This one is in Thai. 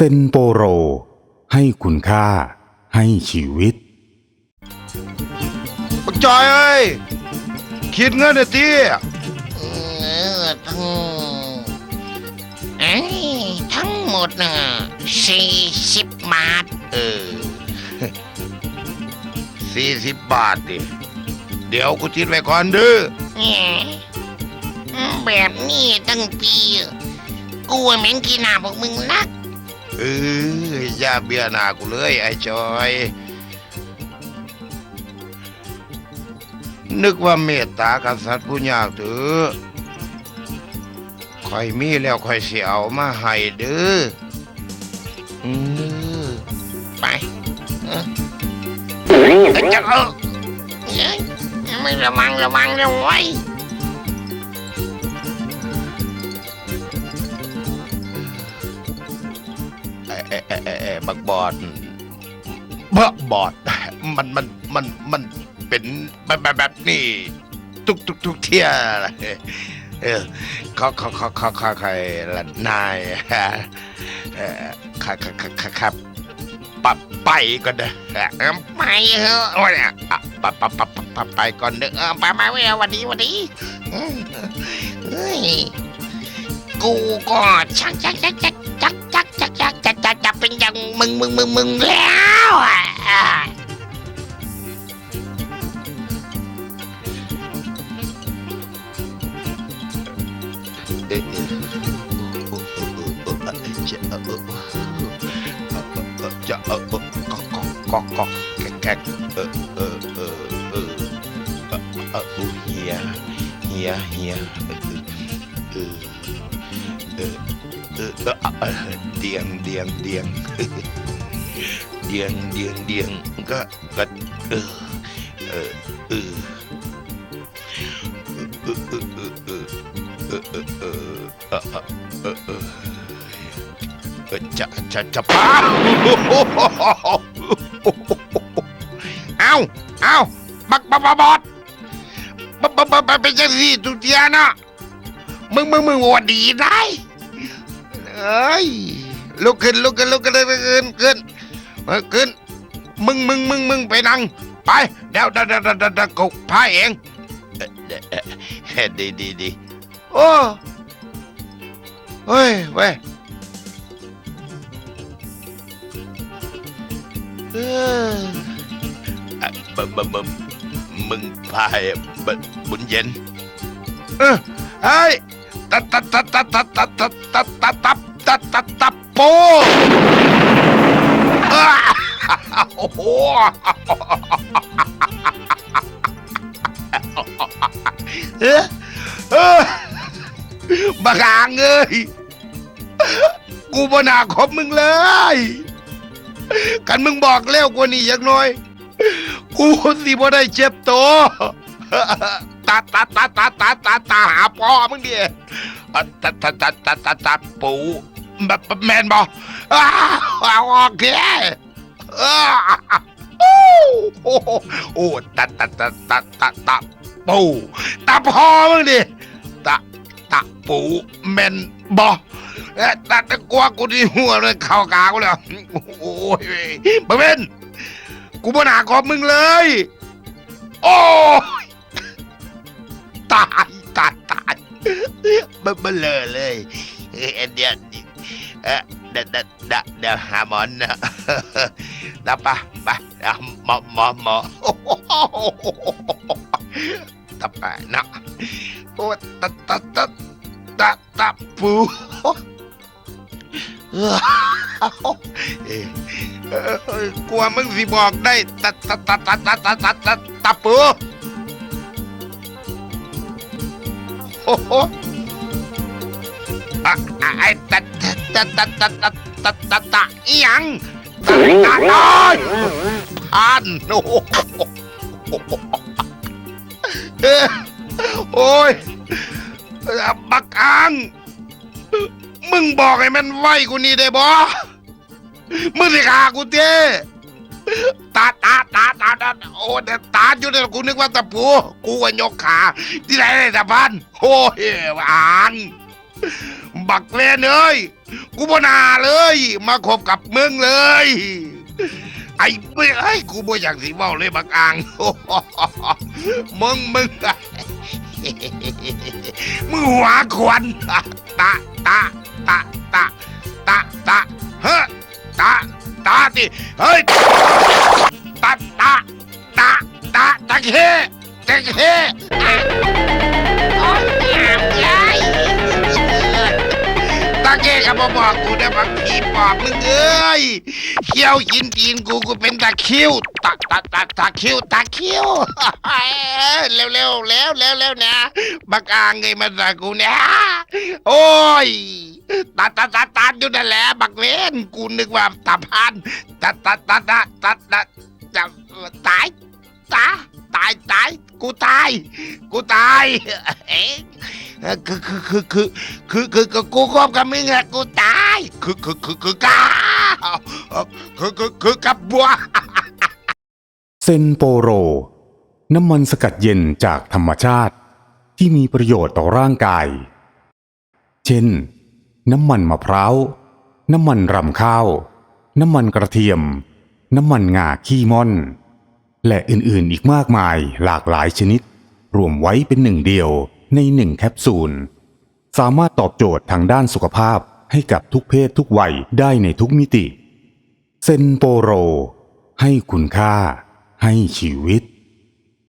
เซนโปโร ให้คุณค่า ให้ชีวิตปักจอยเอ้ย คิดเงินเดี๋ยวตีเออทั้งเอ้ยทั้งหมดน่ะสี่สิบบาท เออสี่สิบบาทดิ เดี๋ยวกูคิดไว้ก่อนเด้อแหมแบบนี้ตั้งปี กูว่าแม่งกินหน้าพวกมึงนัก เออย่าเบียหน้ากูเลยไอ้จอย นึกว่าเมตตากษัตริย์ผู้ยากเถอคอยมีแล้วคอยเสียเอามาให้เด้ออือไปเออจะเอาเอ้ยไม่ระวังระวังเลย บักบอดบักบอด มันมันมันมันเป็นแบบแบบแบบนี้ทุกทุกทุกเที่ยเออเขาเขาเขาเขาเขาใครละนายเออข้าข้าข้าข้าข้าปะไปก่อนเด้อเออไปเถอะโอ้ยอะปะปะปะปะปไปก่อนเด้อไปมาเว้ยวันนี้วันนี้เอ้ยเฮ้ยกูก็ชักชักชักชักชักชักชักชัก จะจะจะเป็นอย่างมึงมึงมึงมึงแล้วอะอะเออเออโอ้โอ้โอ้โอ้เออจะเออเออเออจะเออเออก็ก็ก็ก็แกกเออเออเออเออเออเอออู้เฮียเฮียเฮียเออเออ เดียงเดียงเดียงเดียงเดียงเดียงก็ก็เออเออเออเจะจะจะพาเอาเอาบักบักบอดบักบักบักไปยัอสิทุเทีนะมึงมึงมึงวันดีได้ เอ้ยลุกขึ้นลุกขึ้นลุกขึ้นลุกขึ้นขึ้นเออขึ้น มึงมึงมึงมึงไปนั่ง ไปเดี๋ยวเดี๋ยวเดี๋ยวเดี๋ยวเดี๋ยวกูพาเองเออเออเออดีดีดีโอ้เฮ้ยเว้ยเอออะบบบบบมึงพายบบุญเย็นเออเฮ้ยตัดตัดตัดตัดตัดตัดตัดตัดตัด ตัดตัดตัดตัดโป้อ้าโอ้โหเออเออบักอางเอ้ยกูบนาคบมึงเลยกันมึงบอกเร็วกว่านี้อย่างน้อย กูสิบ่ได้เจ็บตัวตาตาตาตาตาตาตาหาพ่อมึงเดิอะตาตาตาตาตาตาปู แบบแมนบ่อ้าวเอาโอเคอ้าวโอ้โหโอ้ตาตาตาตาตาตาปูตาพอมึงดิตาตะปูแมนบอเอ๊ะตะตะกลัวกูที่หัวเลยเข้ากากูแล้วโอ้ยบังเบนกูบ่น่าขอบมึงเลย โอ้ยตายตายตายมันเบลอเลยเอ้ยเดี๋ยวเอ๊ะเดี๋ยวเดี๋ยวเดี๋ยวเดี๋ยวหาหมอนเดีย วหมอหมอหมอโอ้โหตะไปนะโอ้ตะตะตะตะตะปูเออ ตะตะตะตะตะตะตะอียังตะตะตายผ่านโอ้ยบักอังมึงบอกให้มันไหวกูนี่ได้บ่มึงสิขากูเจ้ตาตาตาตาตาโอ้แต่ตาอยู่เนี่ยกูนึกว่าตะปู กูก็ยกขา ที่ไหนได้ตะพันโอ้ยอัง บักเวนเอ้ยกูบ่นาเลย มาคบกับมึงเลย ไอ้เอ้ยเอ้ยกูบ่อยากสิเว้าเลยบักอ่าง มึงมึงมึงหัวควันตะตะตะตะตะตะเฮ้ตะตะติเฮ้ยตะตะตะตะตะเคตะเค ตะเคก็บ่บอกกูได้บางทีปอบมึงเอ้ยเขี้ยวกินตีนกูกูเป็นตะคิวตะตะตะตะคิวตะคิวเร็วเร็วๆแล้วแล้วแล้วนะบักอ่างไงมาสะกูเนี่ยโอ้ยตาตาตาตาอยู่นั่นแหละบักเวนกูนึกว่าตาพันตาตาตาตาตาตาตายตาตายตาย กูตาย กูตาย เอ๊ะคือคือคือคือคือคือคือกูคบกับมึงอะกูตาย คือคือคือคือกาคือคือคือกับบัว เซนโปโร น้ำมันสกัดเย็นจากธรรมชาติ ที่มีประโยชน์ต่อร่างกาย เช่น น้ำมันมะพร้าว น้ำมันรำข้าว น้ำมันกระเทียม น้ำมันงาขี้ม่อน และอื่นๆอีกมากมายหลากหลายชนิด รวมไว้เป็นหนึ่งเดียวในหนึ่งแคปซูล สามารถตอบโจทย์ทางด้านสุขภาพให้กับทุกเพศทุกวัยได้ในทุกมิติ เซนโปโร ให้คุณค่า ให้ชีวิต